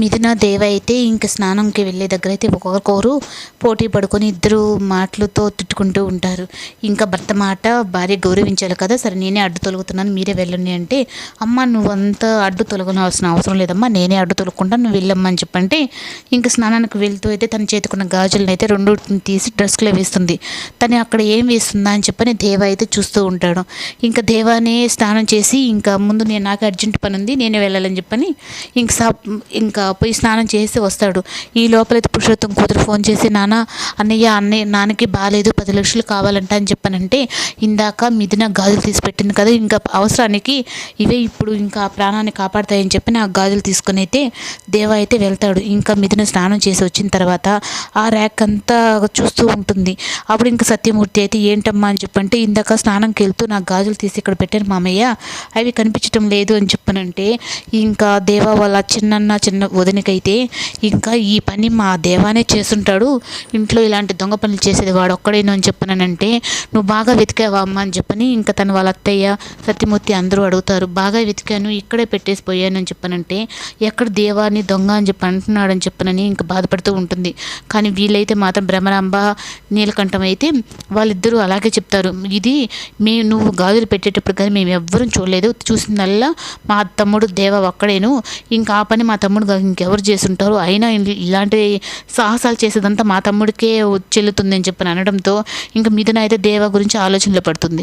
మిథున దేవ అయితే ఇంక స్నానంకి వెళ్ళే దగ్గర అయితే ఒకరికొకరు పోటీ పడుకొని ఇద్దరు మాటలతో తిట్టుకుంటూ ఉంటారు. ఇంకా భర్త మాట భార్య గౌరవించాలి కదా సరే నేనే అడ్డు తొలుగుతున్నాను మీరే వెళ్ళండి అంటే అమ్మ నువ్వంతా అడ్డు తొలగనవలసిన అవసరం లేదమ్మా నేనే అడ్డు తొలగకుండా నువ్వు వెళ్ళమ్మా అని చెప్పంటే ఇంకా స్నానానికి వెళ్తూ అయితే తన చేతికున్న గాజులను అయితే రెండు తీసి డ్రెస్లో వేస్తుంది. తను అక్కడ ఏం వేస్తుందా అని చెప్పని దేవ అయితే చూస్తూ ఉంటాడు. ఇంకా దేవానే స్నానం చేసి ఇంకా ముందు నేను నాకు అర్జెంట్ పని ఉంది నేనే వెళ్ళాలని చెప్పని ఇంక సా ఇంకా పోయి స్నానం చేసి వస్తాడు. ఈ లోపలైతే పురుషోత్తం కూతురు ఫోన్ చేసి నాన్న అన్నయ్య అన్నయ్య నాన్నకి బాగాలేదు పది లక్షలు కావాలంట అని చెప్పానంటే ఇందాక మిథున గాజులు తీసి పెట్టింది కదా ఇంకా అవసరానికి ఇవే ఇప్పుడు ఇంకా ప్రాణాన్ని కాపాడతాయని చెప్పి నా గాజులు తీసుకొని అయితే దేవ అయితే వెళ్తాడు. ఇంకా మిథున స్నానం చేసి వచ్చిన తర్వాత ఆ ర్యాక్ అంతా చూస్తూ ఉంటుంది. అప్పుడు ఇంకా సత్యమూర్తి అయితే ఏంటమ్మా అని చెప్పంటే ఇందాక స్నానంకి వెళ్తూ నాకు గాజులు తీసి ఇక్కడ పెట్టాను మామయ్య. అవి కనిపించటం లేదు అని చెప్పనంటే ఇంకా దేవ వాళ్ళ చిన్నన్న చిన్న వదినకైతే ఇంకా ఈ పని మా దేవానే చేస్తుంటాడు. ఇంట్లో ఇలాంటి దొంగ పనులు చేసేది వాడు ఒక్కడేను అని చెప్పననంటే నువ్వు బాగా వెతికావా అమ్మ? అని చెప్పని ఇంకా తన వాళ్ళ అత్తయ్య సత్యమూర్తి అందరూ అడుగుతారు. బాగా వెతికాను ఇక్కడే పెట్టేసి పోయాను అని చెప్పనంటే ఎక్కడ దేవాన్ని దొంగ అని చెప్పి అంటున్నాడు అని చెప్పనని ఇంకా బాధపడుతూ ఉంటుంది. కానీ వీళ్ళైతే మాత్రం భ్రమరాంబ నీలకంఠం అయితే వాళ్ళిద్దరూ అలాగే చెప్తారు. ఇది మే నువ్వు గాజులు పెట్టేటప్పుడు కానీ మేము ఎవ్వరూ చూడలేదు. చూసిందల్లా మా తమ్ముడు దేవ ఒక్కడేను. ఇంకా ఆ పని మా తమ్ముడు ఇంకెవరు చేసుంటారు అయినా ఇలాంటి సాహసాలు చేసేదంతా మా తమ్ముడికే చెల్లుతుందని చెప్పని అనడంతో ఇంకా మిథున అయితే దేవ గురించి ఆలోచనలో పడుతుంది.